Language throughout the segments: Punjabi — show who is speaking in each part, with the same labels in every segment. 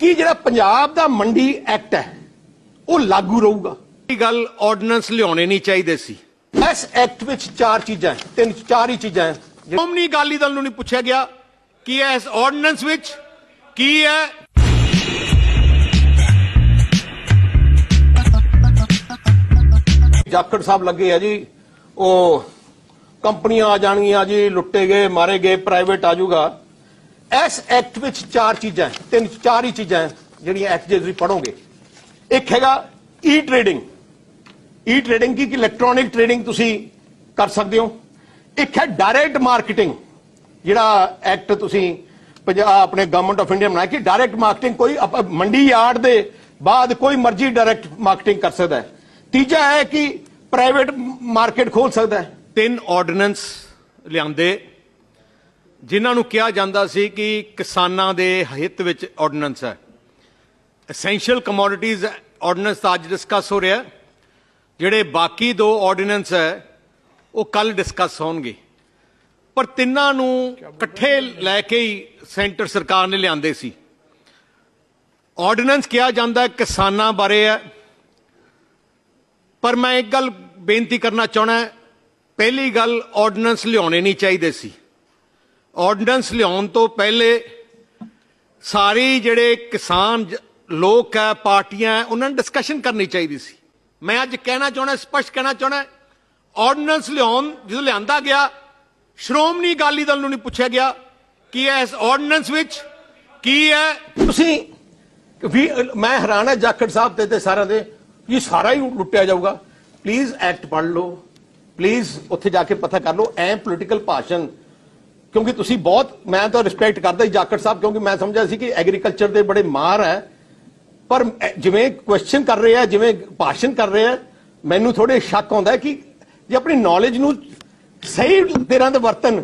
Speaker 1: ਕਿ ਜਿਹੜਾ ਪੰਜਾਬ ਦਾ ਮੰਡੀ ਐਕਟ ਹੈ ਉਹ ਲਾਗੂ ਰਹੂਗਾ।
Speaker 2: ਇਹ ਗੱਲ ਆਰਡੀਨੈਂਸ ਲਿਆਉਣੇ ਨਹੀਂ ਚਾਹੀਦੇ ਸੀ।
Speaker 1: ਇਸ ਐਕਟ ਵਿੱਚ ਚਾਰ ਚੀਜ਼ਾਂ ਹੈ ਤਿੰਨ ਚਾਰ ਹੀ ਚੀਜ਼ਾਂ ਹੈ। ਜਿਹੜੀ-
Speaker 2: ਸ਼੍ਰੋਮਣੀ ਅਕਾਲੀ ਦਲ ਨੂੰ ਨਹੀਂ ਪੁੱਛਿਆ ਗਿਆ ਕਿ ਇਸ ਆਰਡੀਨੈਂਸ ਵਿੱਚ ਕੀ ਹੈ।
Speaker 1: ਜਾਖੜ ਸਾਹਿਬ ਲੱਗੇ ਆ ਜੀ ਉਹ ਕੰਪਨੀਆਂ ਆ ਜਾਣਗੀਆਂ ਜੀ ਲੁੱਟੇ ਗਏ ਮਾਰੇ ਗਏ ਪ੍ਰਾਈਵੇਟ ਆ ਜਾਊਗਾ। ਇਸ ਐਕਟ ਵਿੱਚ ਚਾਰ ਚੀਜ਼ਾਂ ਤਿੰਨ ਚਾਰ ਹੀ ਚੀਜ਼ਾਂ ਜਿਹੜੀਆਂ ਐਕਟ ਜੇ ਤੁਸੀਂ ਪੜੋਗੇ ਇੱਕ ਹੈਗਾ ਈ ਟ੍ਰੇਡਿੰਗ ਈ ਟ੍ਰੇਡਿੰਗ ਕੀ ਇਲੈਕਟ੍ਰੋਨਿਕ ਟ੍ਰੇਡਿੰਗ ਤੁਸੀਂ ਕਰ ਸਕਦੇ ਹੋ। ਇੱਕ ਹੈ ਡਾਇਰੈਕਟ ਮਾਰਕੀਟਿੰਗ ਜਿਹੜਾ ਐਕਟ ਤੁਸੀਂ ਪੰਜਾਬ ਆਪਣੇ ਗਵਰਨਮੈਂਟ ਆਫ ਇੰਡੀਆ ਬਣਾਇਆ ਕਿ ਡਾਇਰੈਕਟ ਮਾਰਕੀਟਿੰਗ ਕੋਈ ਆਪਾਂ ਮੰਡੀ ਯਾਰਡ ਦੇ ਬਾਅਦ ਕੋਈ ਮਰਜ਼ੀ ਡਾਇਰੈਕਟ ਮਾਰਕੀਟਿੰਗ ਕਰ ਸਕਦਾ ਹੈ। ਤੀਜਾ ਹੈ ਕਿ ਪ੍ਰਾਈਵੇਟ ਮਾਰਕੀਟ ਖੋਲ ਸਕਦਾ ਹੈ।
Speaker 2: ਤਿੰਨ ਆਰਡੀਨੈਂਸ ਲਿਆਂਦੇ। ਜਿਨ੍ਹਾਂ ਨੂੰ ਕਿਹਾ ਜਾਂਦਾ ਸੀ ਕਿ ਕਿਸਾਨਾਂ ਦੇ ਹਿੱਤ ਵਿੱਚ ਆਰਡੀਨੈਂਸ ਹੈ। ਐਸੈਂਸ਼ੀਅਲ ਕਮੋਡਿਟੀਜ਼ ਆਰਡੀਨੈਂਸ ਤਾਂ ਅੱਜ ਡਿਸਕਸ ਹੋ ਰਿਹਾ ਜਿਹੜੇ ਬਾਕੀ ਦੋ ਆਰਡੀਨੈਂਸ ਹੈ, ਉਹ ਕੱਲ ਡਿਸਕਸ ਹੋਣਗੇ। ਪਰ ਤਿੰਨਾਂ ਨੂੰ ਇਕੱਠੇ ਲੈ ਕੇ ਹੀ ਸੈਂਟਰ ਸਰਕਾਰ ਨੇ ਲਿਆਂਦੇ ਸੀ। ਆਰਡੀਨੈਂਸ ਕਿਹਾ ਜਾਂਦਾ ਕਿਸਾਨਾਂ ਬਾਰੇ ਹੈ। ਪਰ ਮੈਂ ਇੱਕ ਗੱਲ ਬੇਨਤੀ ਕਰਨਾ ਚਾਹਣਾ ਪਹਿਲੀ ਗੱਲ ਆਰਡੀਨੈਂਸ ਲਿਆਉਣੇ ਨਹੀਂ ਚਾਹੀਦੇ ਸੀ। ਆਰਡੀਨੈਂਸ ਲਿਆਉਣ ਤੋਂ ਪਹਿਲੇ ਸਾਰੇ ਜਿਹੜੇ ਕਿਸਾਨ ਲੋਕ ਹੈ ਪਾਰਟੀਆਂ ਹੈ, ਉਹਨਾਂ ਨੇ ਡਿਸਕਸ਼ਨ ਕਰਨੀ ਚਾਹੀਦੀ ਸੀ। ਮੈਂ ਅੱਜ ਕਹਿਣਾ ਚਾਹਣਾ ਸਪਸ਼ਟ ਕਹਿਣਾ ਚਾਹਣਾ ਆਰਡੀਨੈਂਸ ਲਿਆਉਣ ਜਦੋਂ ਲਿਆਂਦਾ ਗਿਆ ਸ਼੍ਰੋਮਣੀ ਅਕਾਲੀ ਦਲ ਨੂੰ ਨਹੀਂ ਪੁੱਛਿਆ ਗਿਆ ਕਿ ਇਸ ਆਰਡੀਨੈਂਸ ਵਿੱਚ ਕੀ ਹੈ।
Speaker 1: ਤੁਸੀਂ ਵੀ ਮੈਂ ਹੈਰਾਨ ਹੈ ਜਾਖੜ ਸਾਹਿਬ ਤੇ ਤੇ ਸਾਰਿਆਂ ਦੇ ਇਹ ਸਾਰਾ ਹੀ ਲੁੱਟਿਆ ਜਾਊਗਾ। ਪਲੀਜ਼ ਐਕਟ ਪੜ੍ਹ ਲਓ। ਪਲੀਜ਼ ਉੱਥੇ ਜਾ ਕੇ ਪਤਾ ਕਰ ਲਓ। ਐ ਪੋਲੀਟੀਕਲ ਭਾਸ਼ਣ ਕਿਉਂਕਿ ਤੁਸੀਂ ਬਹੁਤ, ਮੈਂ ਤਾਂ ਰਿਸਪੈਕਟ ਕਰਦਾ ਹੀ ਜਾਖੜ ਸਾਹਿਬ, ਕਿਉਂਕਿ ਮੈਂ ਸਮਝਿਆ ਸੀ ਕਿ ਐਗਰੀਕਲਚਰ ਦੇ ਬੜੇ ਮਾਰ ਹੈ। ਪਰ ਜਿਵੇਂ ਕੁਐਸਚਨ ਕਰ ਰਹੇ ਆ, ਜਿਵੇਂ ਭਾਸ਼ਣ ਕਰ ਰਹੇ ਆ, ਮੈਨੂੰ ਥੋੜੇ ਸ਼ੱਕ ਆਉਂਦਾ ਕਿ ਜੇ ਆਪਣੀ ਨੌਲੇਜ ਨੂੰ ਸਹੀ ਤਰ੍ਹਾਂ ਦੇ ਵਰਤਨ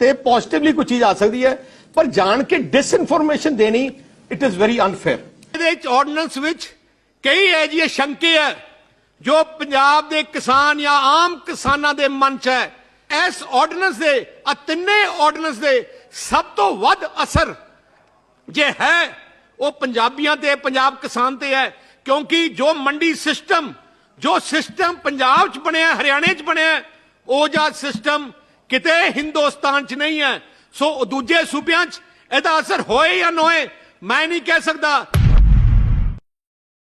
Speaker 1: ਤੇ ਪੋਜ਼ਿਟਿਵਲੀ ਕੋਈ ਚੀਜ਼ ਆ ਸਕਦੀ ਹੈ, ਪਰ ਜਾਣ ਕੇ ਡਿਸਇਨਫੋਰਮੇਸ਼ਨ ਦੇਣੀ ਇਟ ਇਜ਼ ਵੈਰੀ ਅਨਫੇਅਰ
Speaker 2: ਇਹਦੇ ਵਿੱਚ ਆਰਡੀਨੈਂਸ ਵਿੱਚ ਕਈ ਹੈ ਜੀ ਸ਼ੰਕੇ ਹੈ ਜੋ ਪੰਜਾਬ ਦੇ ਕਿਸਾਨ ਜਾਂ ਆਮ ਕਿਸਾਨਾਂ ਦੇ ਮਨ 'ਚ ਹੈ। ਇਸ ਆਰਡੀਨੈਂਸ ਦੇ ਆ ਤਿੰਨੇ ਆਰਡੀਨੈਂਸ ਦੇ ਸਭ ਤੋਂ ਵੱਧ ਅਸਰ ਜੇ ਹੈ, ਉਹ ਪੰਜਾਬੀਆਂ ਤੇ, ਪੰਜਾਬ ਕਿਸਾਨ ਤੇ ਹੈ। ਕਿਉਂਕਿ ਜੋ ਮੰਡੀ ਸਿਸਟਮ ਜੋ ਸਿਸਟਮ ਪੰਜਾਬ 'ਚ ਬਣਿਆ, ਹਰਿਆਣੇ 'ਚ ਬਣਿਆ, ਉਹ ਜਿਹਾ ਸਿਸਟਮ ਕਿਤੇ ਹਿੰਦੁਸਤਾਨ 'ਚ ਨਹੀਂ ਹੈ। ਸੋ ਦੂਜੇ ਸੂਬਿਆਂ 'ਚ ਇਹਦਾ ਅਸਰ ਹੋਏ ਜਾਂ ਨਾ ਹੋਏ, ਮੈਂ ਨਹੀਂ ਕਹਿ ਸਕਦਾ।